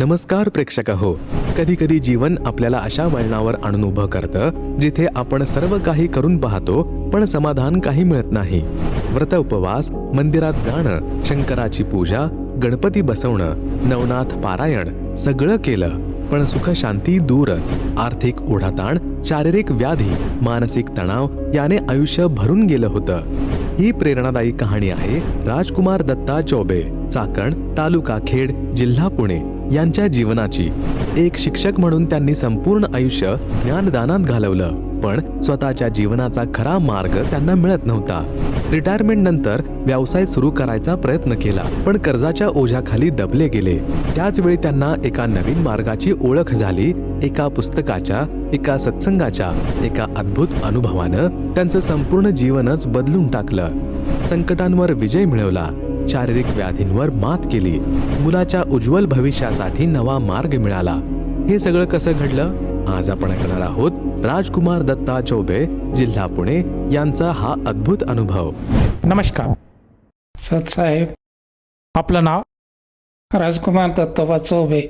नमस्कार प्रेक्षक हो कधी कधी जीवन आपल्याला अशा वळणावर आणून उभं करतं जिथे आपण सर्व काही करून पाहतो पण समाधान काही मिळत नाही. व्रत उपवास मंदिरात जाणं शंकराची पूजा गणपती बसवणं नवनाथ पारायण सगळं केलं पण सुख शांती दूरच. आर्थिक ओढाताण शारीरिक व्याधी मानसिक तणाव याने आयुष्य भरून गेलं होतं. ही प्रेरणादायी कहाणी आहे राजकुमार दत्ता चौबे. चाकण तालुका खेड जिल्हा पुणे. यांच्या जीवनाची. एक शिक्षक म्हणून त्यांनी संपूर्ण आयुष्य ज्ञानदानात घालवलं. पण स्वतःच्या जीवनाचा खरा मार्ग त्यांना मिळत नव्हता. रिटायरमेंट नंतर व्यवसाय सुरू करायचा प्रयत्न केला पण कर्जाच्या ओझ्याखाली दबले गेले. त्याचवेळी त्यांना एका नवीन मार्गाची ओळख झाली. एका पुस्तकाच्या एका सत्संगाच्या एका अद्भुत अनुभवानं त्यांचं संपूर्ण जीवनच बदलून टाकलं. संकटांवर विजय मिळवला. शारीरिक व्याधींवर मात केली. मुलाच्या उज्ज्वल भविष्यासाठी नवा मार्ग मिळाला. हे सगळं कसं घडलं? आज आपण ऐकणार आहोत राजकुमार दत्ता चौबे जिल्हा पुणे यांचा हा अद्भुत अनुभव. नमस्कार. सतसाहेब आपलं नाव? राजकुमार दत्तोबा चौबे.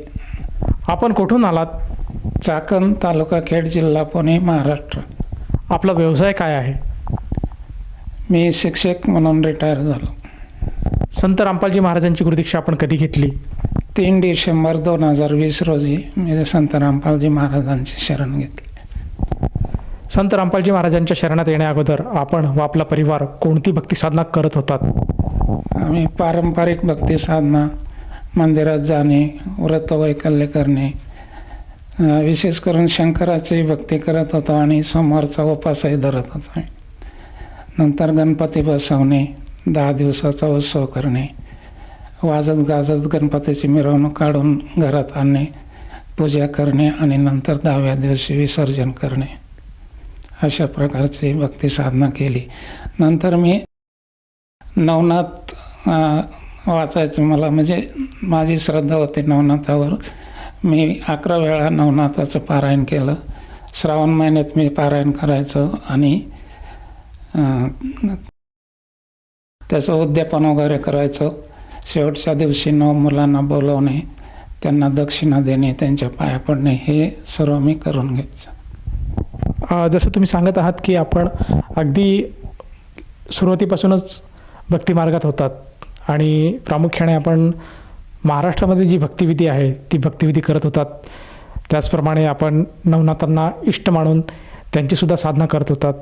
आपण कुठून आलात? चाकण तालुका खेड जिल्हा पुणे महाराष्ट्र. आपला व्यवसाय काय आहे? मी शिक्षक म्हणून रिटायर झालो. संत रामपालजी महाराजांची गुरुदीक्षा आपण कधी घेतली? तीन डिसेंबर दोन हजार वीस रोजी मी संत रामपालजी महाराजांची शरण घेतली. संत रामपालजी महाराजांच्या शरणात येण्या अगोदर आपण व आपला परिवार कोणती भक्ती साधना करत होतात? आम्ही पारंपरिक भक्ती साधना मंदिरात जाणे व्रत वैकल्य करणे विशेष करून शंकराची भक्ती करत होतो आणि सोमवारचा उपासही धरत होतो. नंतर गणपती बसवणे दहा दिवसाचा उत्सव करणे वाजत गाजत गणपतीची मिरवणूक काढून घरात आणणे पूजा करणे आणि नंतर दहाव्या दिवशी विसर्जन करणे. अशा प्रकारची भक्ती साधना केली. नंतर मी नवनाथ वाचायचं मला म्हणजे माझी श्रद्धा होती नवनाथावर. मी अकरा वेळा नवनाथाचं पारायण केलं. श्रावण महिन्यात मी पारायण करायचं आणि त्याचं उद्यापन वगैरे करायचं. शेवटच्या दिवशी नऊ मुलांना बोलवणे त्यांना दक्षिणा देणे त्यांच्या पाया पडणे हे सर्व मी करून घ्यायचं. जसं तुम्ही सांगत आहात की आपण अगदी सुरुवातीपासूनच भक्तिमार्गात होतात. आणि प्रामुख्याने आपण महाराष्ट्रामध्ये जी भक्तिविधी आहे ती भक्तिविधी करत होतात. त्याचप्रमाणे आपण नवनाथांना इष्ट मानून त्यांचीसुद्धा साधना करत होतात.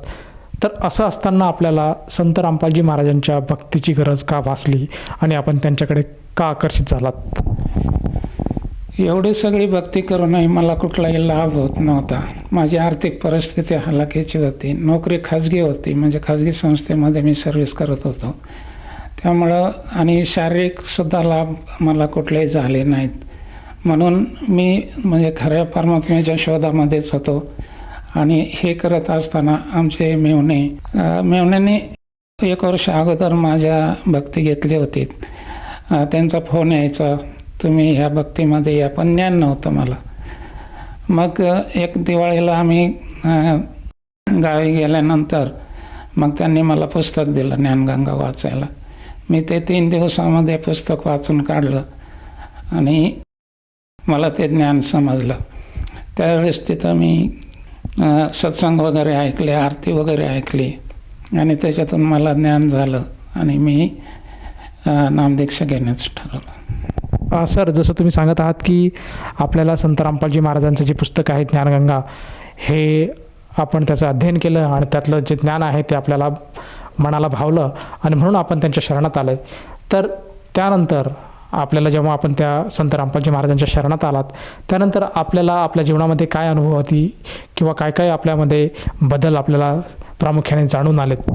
तर असं असताना आपल्याला संत रामपालजी महाराजांच्या भक्तीची गरज का भासली आणि आपण त्यांच्याकडे का आकर्षित झालात? एवढी सगळी भक्ती करूनही मला कुठलाही लाभ होत नव्हता. माझी आर्थिक परिस्थिती हलाखीची होती. नोकरी खाजगी होती. म्हणजे खाजगी संस्थेमध्ये मी सर्व्हिस करत होतो. त्यामुळं आणि शारीरिकसुद्धा लाभ मला कुठलेही झाले नाहीत. म्हणून मी म्हणजे खऱ्या परमात्म्याच्या शोधामध्येच होतो. आणि हे करत असताना आमचे मेवणे मेवण्याने एक वर्ष अगोदर माझ्या भक्ती घेतली होती. त्यांचा फोन यायचा तुम्ही ह्या भक्तीमध्ये या पण ज्ञान नव्हतं मला. मग एक दिवाळीला आम्ही गावी गेल्यानंतर मग त्यांनी मला पुस्तक दिलं ज्ञानगंगा वाचायला. मी ते तीन दिवसामध्ये पुस्तक वाचून काढलं आणि मला ते ज्ञान समजलं. त्यावेळेस तिथं मी सत्संग वगैरे ऐकले आरती वगैरे ऐकली. आणि त्याच्यातून मला ज्ञान झालं आणि मी नामदीक्षा घेण्याचं ठरवलं. सर जसं तुम्ही सांगत आहात की आपल्याला संत रामपालजी महाराजांचं जे पुस्तक आहे ज्ञानगंगा हे आपण त्याचं अध्ययन केलं आणि त्यातलं जे ज्ञान आहे ते आपल्याला मनाला भावलं आणि म्हणून आपण त्यांच्या शरणात आलं तर त्यानंतर आपल्याला जेव्हा आपण त्या संत रामपालजी महाराजांच्या शरणात आलात त्यानंतर आपल्याला आपल्या जीवनामध्ये काय अनुभव होती किंवा काय काय आपल्यामध्ये बदल आपल्याला प्रामुख्याने जाणून आलेत?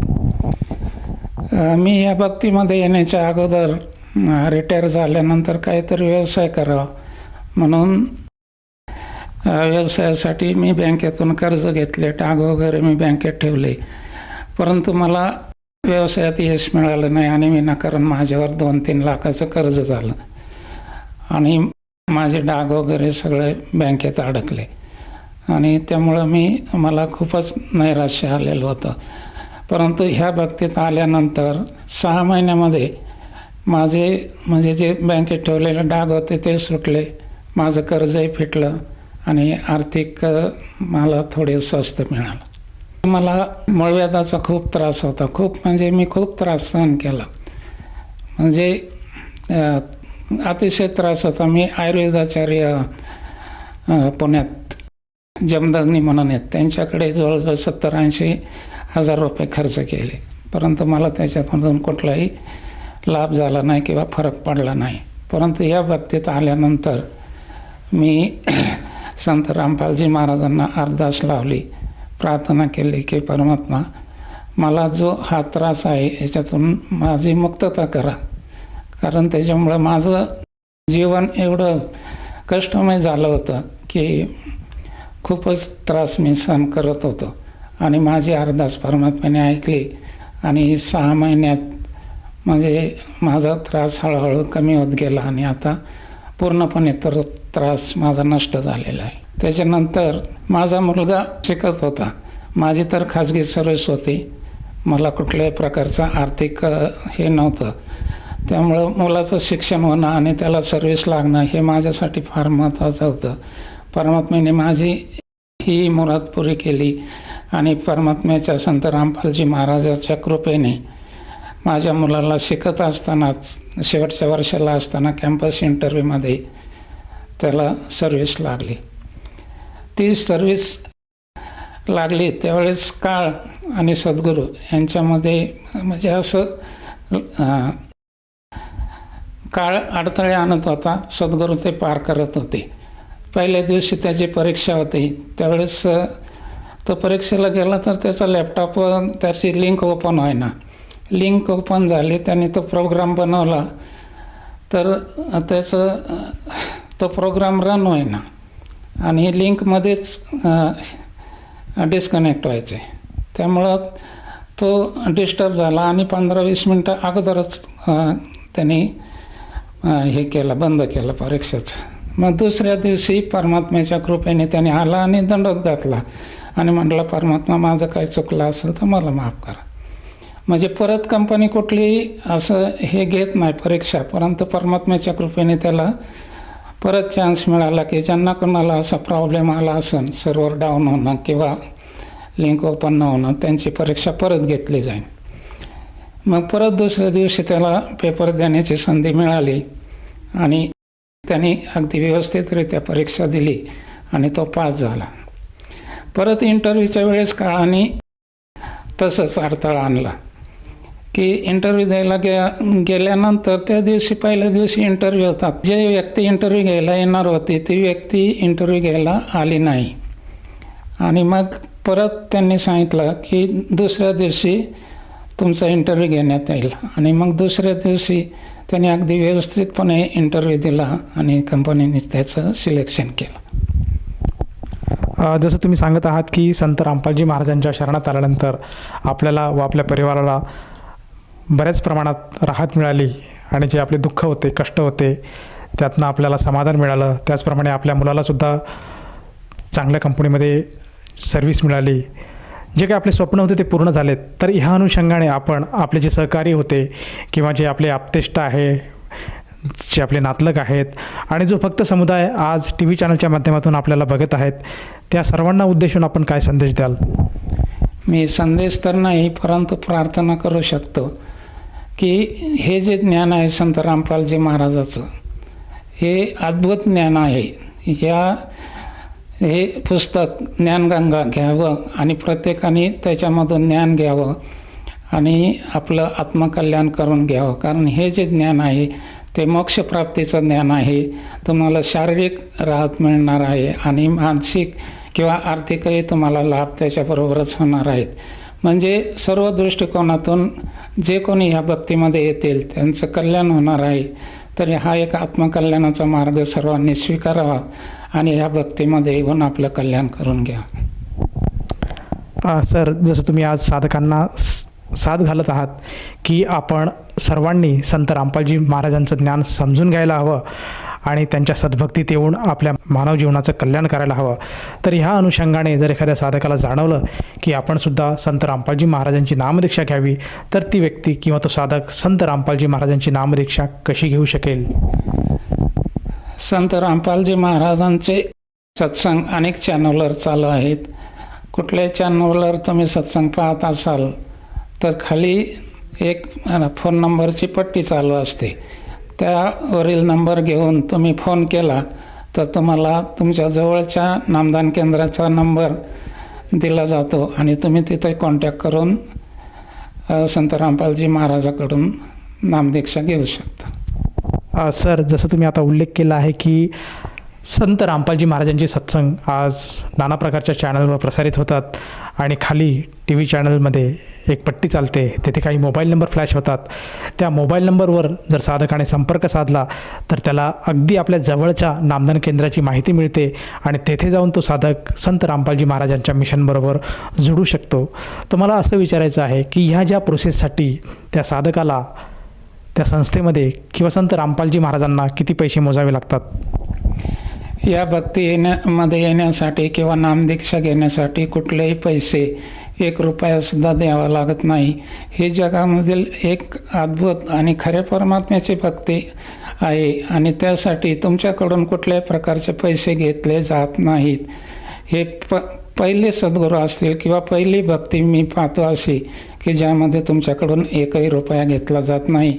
मी या भक्तीमध्ये येण्याच्या अगोदर रिटायर झाल्यानंतर काहीतरी व्यवसाय करावा. म्हणून व्यवसायासाठी मी बँकेतून कर्ज घेतले टाग वगैरे मी बँकेत ठेवले. परंतु मला व्यवसायात यश मिळालं नाही आणि विनाकारण माझ्यावर दोन तीन लाखाचं कर्ज झालं. आणि माझे डाग वगैरे सगळे बँकेत अडकले. आणि त्यामुळं मी मला खूपच नैराश्य आलेलं होतं. परंतु ह्या बाबतीत आल्यानंतर सहा महिन्यामध्ये माझे म्हणजे जे बँकेत ठेवलेले डाग होते ते सुटले. माझं कर्जही फिटलं आणि आर्थिक मला थोडे स्वस्त मिळालं. मला मळव्याधाचा खूप त्रास होता. खूप म्हणजे मी खूप त्रास सहन केला. म्हणजे अतिशय त्रास होता. मी आयुर्वेदाचार्य पुण्यात जमदग्नी म्हणून आहेत. त्यांच्याकडे जवळजवळ सत्तर ऐंशी हजार रुपये खर्च केले. परंतु मला त्याच्यामधून कुठलाही लाभ झाला नाही किंवा फरक पडला नाही. परंतु या बाबतीत आल्यानंतर मी संत रामपालजी महाराजांना अरदास लावली. प्रार्थना केली की परमात्मा मला जो हा त्रास आहे याच्यातून माझी मुक्तता करा. कारण त्याच्यामुळं माझं जीवन एवढं कष्टमय झालं होतं की खूपच त्रास मी सहन करत होतो. आणि माझी अरदास परमात्म्याने ऐकली आणि सहा महिन्यात म्हणजे माझा त्रास हळूहळू कमी होत गेला आणि आता पूर्णपणे तर त्रास माझा नष्ट झालेला आहे. त्याच्यानंतर माझा मुलगा शिकत होता. माझी तर खाजगी सर्विस होती. मला कुठल्याही प्रकारचं आर्थिक हे नव्हतं. त्यामुळं मुलाचं शिक्षण होणं आणि त्याला सर्विस लागणं हे माझ्यासाठी फार महत्त्वाचं होतं. परमात्म्याने माझी ही मुराद पुरी केली आणि परमात्म्याच्या संत रामपालजी महाराजाच्या कृपेने माझ्या मुलाला शिकत असतानाच शेवटच्या वर्षाला असताना कॅम्पस इंटरव्ह्यूमध्ये त्याला सर्विस लागली. ती सर्विस लागली त्यावेळेस काळ आणि सद्गुरू यांच्यामध्ये म्हणजे असं काळ अडथळे आणत होता सद्गुरू ते पार करत होते. पहिल्या दिवशी त्याची परीक्षा होती. त्यावेळेस तो परीक्षेला गेला तर त्याचा लॅपटॉप त्याची लिंक ओपन व्हायना. लिंक ओपन झाली त्याने तो प्रोग्राम बनवला. तर त्याचं तो प्रोग्राम रन होईना आणि लिंकमध्येच डिस्कनेक्ट व्हायचे. त्यामुळं तो डिस्टर्ब झाला आणि पंधरा वीस मिनटं अगोदरच त्यांनी हे केलं बंद केलं परीक्षेचं. मग दुसऱ्या दिवशी परमात्म्याच्या कृपेने त्याने आला आणि दंडोत घातला. आणि म्हटलं परमात्मा माझं काही चुकलं असेल तर मला माफ करा. म्हणजे परत कंपनी कुठली असं हे घेत नाही परीक्षा परंतु परमात्म्याच्या कृपेने त्याला परत चान्स मिळाला की ज्यांना कोणाला असा प्रॉब्लेम आला असेल सर्व्हर डाऊन होणं किंवा लिंक ओपन न होणं त्यांची परीक्षा परत घेतली जाईल. मग परत दुसऱ्या दिवशी त्याला पेपर देण्याची संधी मिळाली आणि त्यांनी अगदी व्यवस्थितरित्या परीक्षा दिली आणि तो पास झाला. परत इंटरव्ह्यूच्या वेळेस काळाने तसंच अडथळा आणला. की इंटरव्ह्यू द्यायला गे गेल्यानंतर त्या दिवशी पहिल्या दिवशी इंटरव्ह्यू होतात. जे व्यक्ती इंटरव्ह्यू घ्यायला येणार होती ती व्यक्ती इंटरव्ह्यू घ्यायला आली नाही. आणि मग परत त्यांनी सांगितलं की दुसऱ्या दिवशी तुमचा इंटरव्ह्यू घेण्यात येईल. आणि मग दुसऱ्या दिवशी त्यांनी अगदी व्यवस्थितपणे इंटरव्ह्यू दिला आणि कंपनीने त्याचं सिलेक्शन केलं. जसं तुम्ही सांगत आहात की संत रामपालजी महाराजांच्या शरणात आल्यानंतर आपल्याला व आपल्या परिवाराला बऱ्याच प्रमाणात राहत मिळाली आणि जे आपले दुःख होते कष्ट होते त्यातनं आपल्याला समाधान मिळालं. त्याचप्रमाणे आपल्या मुलालासुद्धा चांगल्या कंपनीमध्ये सर्व्हिस मिळाली. जे काही आपले स्वप्न होते ते पूर्ण झालेत. तर ह्या अनुषंगाने आपण आपले जे सहकारी होते किंवा जे आपले आपतेष्ट आहे जे आपले नातलग आहेत आणि जो फक्त समुदाय आज टी व्ही चॅनलच्या माध्यमातून आपल्याला बघत आहेत त्या सर्वांना उद्देशून आपण काय संदेश द्याल? मी संदेश तर नाही परंतु प्रार्थना करू शकतो. की हे जे ज्ञान आहे संत रामपालजी महाराजाचं हे अद्भुत ज्ञान आहे. या हे पुस्तक ज्ञानगंगा घ्यावं आणि प्रत्येकाने त्याच्यामधून ज्ञान घ्यावं आणि आपलं आत्मकल्याण करून घ्यावं. कारण हे जे ज्ञान आहे ते मोक्षप्राप्तीचं ज्ञान आहे. तुम्हाला शारीरिक राहत मिळणार आहे आणि मानसिक किंवा आर्थिकही तुम्हाला लाभ त्याच्याबरोबरच होणार आहेत. म्हणजे सर्व दृष्टिकोनातून जे कोणी ह्या भक्तीमध्ये येतील त्यांचं कल्याण होणार आहे. तरी हा एक आत्मकल्याणाचा मार्ग सर्वांनी स्वीकारावा आणि ह्या भक्तीमध्ये येऊन आपलं कल्याण करून घ्या. सर जसं तुम्ही आज साधकांना साथ घालत आहात की आपण सर्वांनी संत रामपालजी महाराजांचं ज्ञान समजून घ्यायला हवं आणि त्यांच्या सद्भक्तीत येऊन आपल्या मानव जीवनाचं कल्याण करायला हवं. तर ह्या अनुषंगाने जर एखाद्या साधकाला जाणवलं की आपण सुद्धा संत रामपालजी महाराजांची नामदीक्षा घ्यावी तर ती व्यक्ती किंवा तो साधक संत रामपालजी महाराजांची नामदीक्षा कशी घेऊ शकेल? संत रामपालजी महाराजांचे सत्संग अनेक चॅनलवर चालू आहेत. कुठल्याही चॅनलवर तुम्ही सत्संग पाहत असाल तर खाली एक फोन नंबरची पट्टी चालू असते. त्यावरील नंबर घेऊन तुम्ही फोन केला तर तुम्हाला तुमच्या जवळच्या नामदान केंद्राचा नंबर दिला जातो आणि तुम्ही तिथे कॉन्टॅक्ट करून संत रामपालजी महाराजाकडून नामदीक्षा घेऊ शकता. सर जसं तुम्ही आता उल्लेख केला आहे की संत रामपालजी महाराजांचे सत्संग आज नाना प्रकारच्या चॅनलवर प्रसारित होतात आणि खाली टी व्ही चॅनलमध्ये एक पट्टी चालते. तेथे काही मोबाईल नंबर फ्लॅश होतात. त्या मोबाईल नंबरवर जर साधकाने संपर्क साधला तर त्याला अगदी आपल्या जवळच्या नामदान केंद्राची माहिती मिळते आणि तेथे जाऊन तो साधक संत रामपालजी महाराजांच्या मिशनबरोबर जुडू शकतो. तर मला असं विचारायचं आहे की ह्या ज्या प्रोसेससाठी त्या साधकाला त्या संस्थेमध्ये किंवा संत रामपालजी महाराजांना किती पैसे मोजावे लागतात? या भक्ती येण्यामध्ये येण्यासाठी किंवा नामदीक्षा घेण्यासाठी कुठलेही पैसे एक रुपयासुद्धा द्यावा लागत नाही. हे जगामधील एक अद्भुत आणि खऱ्या परमात्म्याची भक्ती आहे आणि त्यासाठी तुमच्याकडून कुठल्याही प्रकारचे पैसे घेतले जात नाहीत. हे प पहिले सद्गुरू असतील किंवा पहिली भक्ती मी पाहतो अशी की ज्यामध्ये तुमच्याकडून एकही रुपया घेतला जात नाही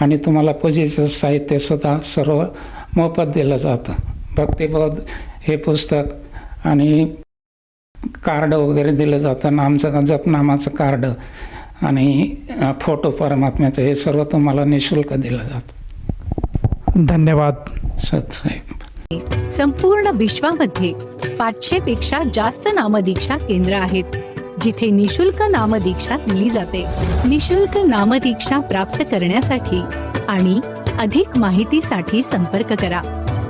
आणि तुम्हाला पूजेचं साहित्यसुद्धा सर्व मोफत दिलं जातं. भक्तिबोध हे पुस्तक आणि कार्ड वगैरे दिलं जातं नामचं जपनामाचं कार्ड आणि फोटो परमात्म्याचं हे सर्व तुम्हाला निशुल्क दिलं जातं. धन्यवाद. सतसाहेब. संपूर्ण विश्वामध्ये पाचशे पेक्षा जास्त नामदीक्षा केंद्र आहेत जिथे निशुल्क नामदीक्षा दिली जाते. निशुल्क नामदीक्षा प्राप्त करण्यासाठी आणि अधिक माहितीसाठी संपर्क करा.